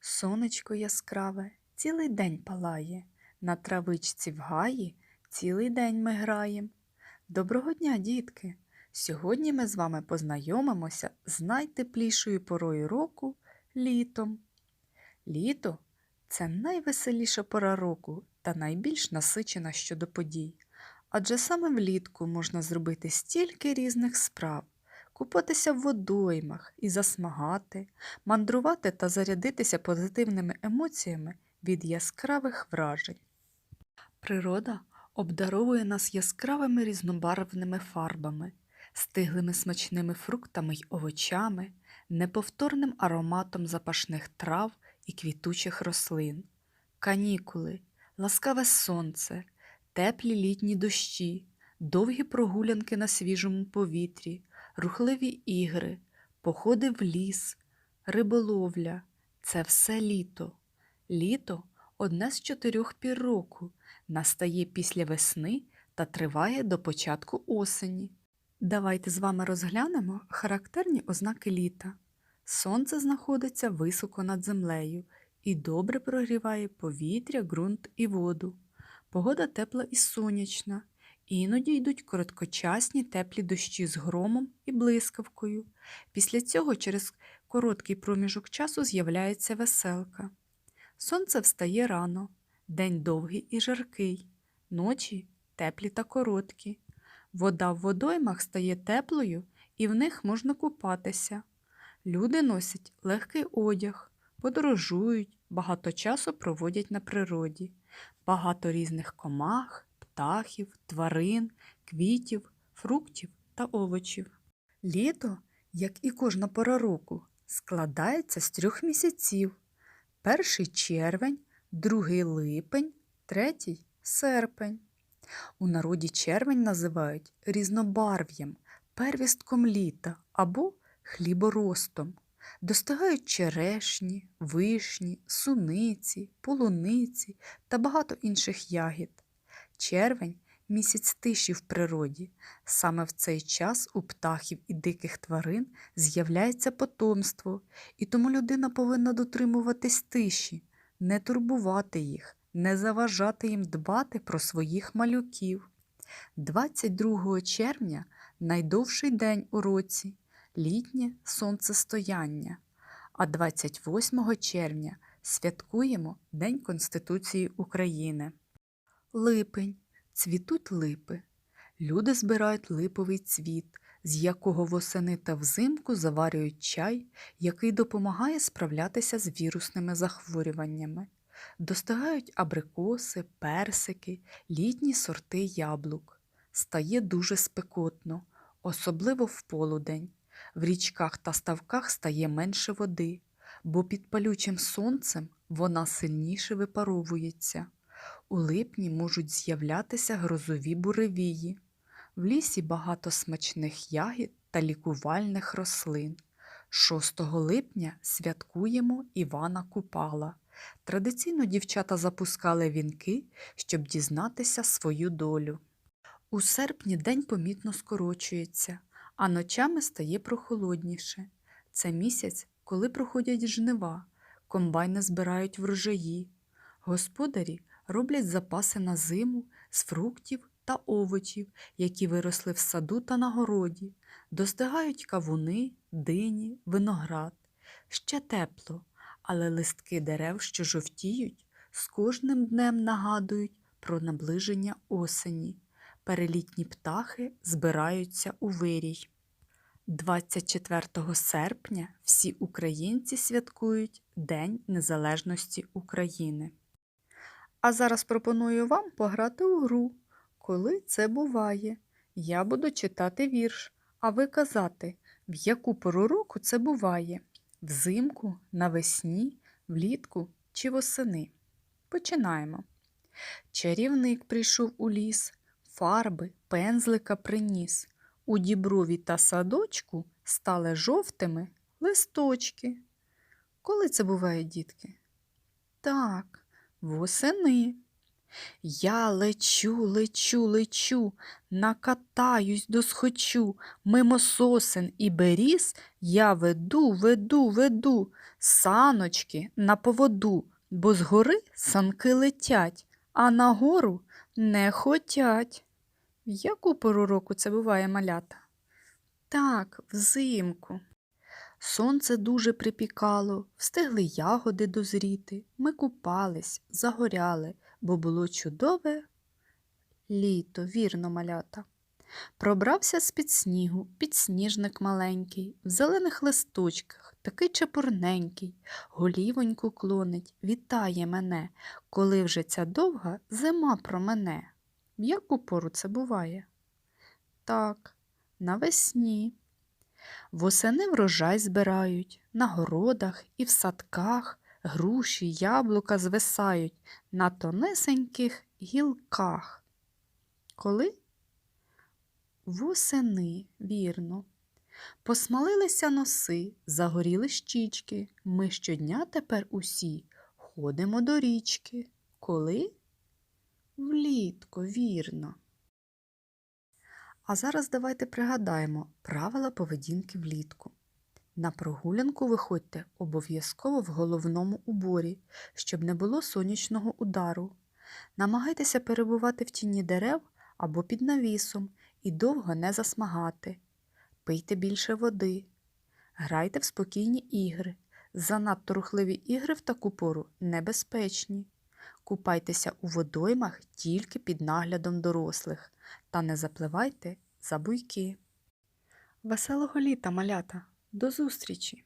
Сонечко яскраве цілий день палає, на травичці в гаї цілий день ми граєм. Доброго дня, дітки! Сьогодні ми з вами познайомимося з найтеплішою порою року літом. Літо це найвеселіша пора року та найбільш насичена щодо подій. Адже саме влітку можна зробити стільки різних справ, купатися в водоймах і засмагати, мандрувати та зарядитися позитивними емоціями від яскравих вражень. Природа обдаровує нас яскравими різнобарвними фарбами, стиглими смачними фруктами й овочами, неповторним ароматом запашних трав і квітучих рослин, канікули, ласкаве сонце, теплі літні дощі, довгі прогулянки на свіжому повітрі, рухливі ігри, походи в ліс, риболовля це все літо. Літо одне з чотирьох пір року, настає після весни та триває до початку осені. Давайте з вами розглянемо характерні ознаки літа. Сонце знаходиться високо над землею і добре прогріває повітря, ґрунт і воду. Погода тепла і сонячна, іноді йдуть короткочасні теплі дощі з громом і блискавкою. Після цього через короткий проміжок часу з'являється веселка. Сонце встає рано, день довгий і жаркий, ночі теплі та короткі. Вода в водоймах стає теплою і в них можна купатися. Люди носять легкий одяг, подорожують, багато часу проводять на природі, багато різних комах, птахів, тварин, квітів, фруктів та овочів. Літо, як і кожна пора року, складається з трьох місяців. Перший червень, другий липень, третій серпень. У народі червень називають різнобарв'ям, первістком літа або хліборостом. Достигають черешні, вишні, суниці, полуниці та багато інших ягід. Червень місяць тиші в природі. Саме в цей час у птахів і диких тварин з'являється потомство, і тому людина повинна дотримуватись тиші, не турбувати їх, не заважати їм дбати про своїх малюків. 22 червня найдовший день у році, літнє сонцестояння, а 28 червня святкуємо День Конституції України. Липень цвітуть липи. Люди збирають липовий цвіт, з якого восени та взимку заварюють чай, який допомагає справлятися з вірусними захворюваннями. Достигають абрикоси, персики, літні сорти яблук. Стає дуже спекотно, особливо в полудень. В річках та ставках стає менше води, бо під палючим сонцем вона сильніше випаровується. У липні можуть з'являтися грозові буревії. В лісі багато смачних ягід та лікувальних рослин. 6 липня святкуємо Івана Купала. Традиційно дівчата запускали вінки, щоб дізнатися свою долю. У серпні день помітно скорочується, а ночами стає прохолодніше. Це місяць, коли проходять жнива, комбайни збирають врожаї. Господарі роблять запаси на зиму з фруктів та овочів, які виросли в саду та на городі, достигають кавуни, дині, виноград. Ще тепло, але листки дерев, що жовтіють, з кожним днем нагадують про наближення осені. Перелітні птахи збираються у вирій. 24 серпня всі українці святкують День Незалежності України. А зараз пропоную вам пограти у гру. Коли це буває, я буду читати вірш, а ви казати, в яку пору року це буває взимку, навесні, влітку чи восени. Починаємо. Чарівник прийшов у ліс, фарби, пензлика приніс. У діброві та садочку стали жовтими листочки. Коли це буває, дітки? Так, восени. Я лечу, лечу, лечу, накатаюсь досхочу, мимо сосен і беріз я веду, веду, веду, саночки на поводу, бо згори санки летять, а нагору не хотять. Яку пору року це буває малята? Так, взимку. Сонце дуже припікало, встигли ягоди дозріти. Ми купались, загоряли, бо було чудове літо, вірно, малята. Пробрався з-під снігу, підсніжник маленький, в зелених листочках, такий чепурненький, голівоньку клонить, вітає мене, коли вже ця довга зима промене. В яку пору це буває? Так, навесні. Восени врожай збирають, на городах і в садках груші, яблука звисають на тонесеньких гілках. Коли? Восени, вірно. Посмалилися носи, загоріли щічки. Ми щодня тепер усі ходимо до річки. Коли? Влітку, вірно. А зараз давайте пригадаємо правила поведінки влітку. На прогулянку виходьте обов'язково в головному уборі, щоб не було сонячного удару. Намагайтеся перебувати в тіні дерев або під навісом і довго не засмагати. Пийте більше води. Грайте в спокійні ігри. Занадто рухливі ігри в таку пору небезпечні. Купайтеся у водоймах тільки під наглядом дорослих та не запливайте за буйки. Веселого літа, малята! До зустрічі!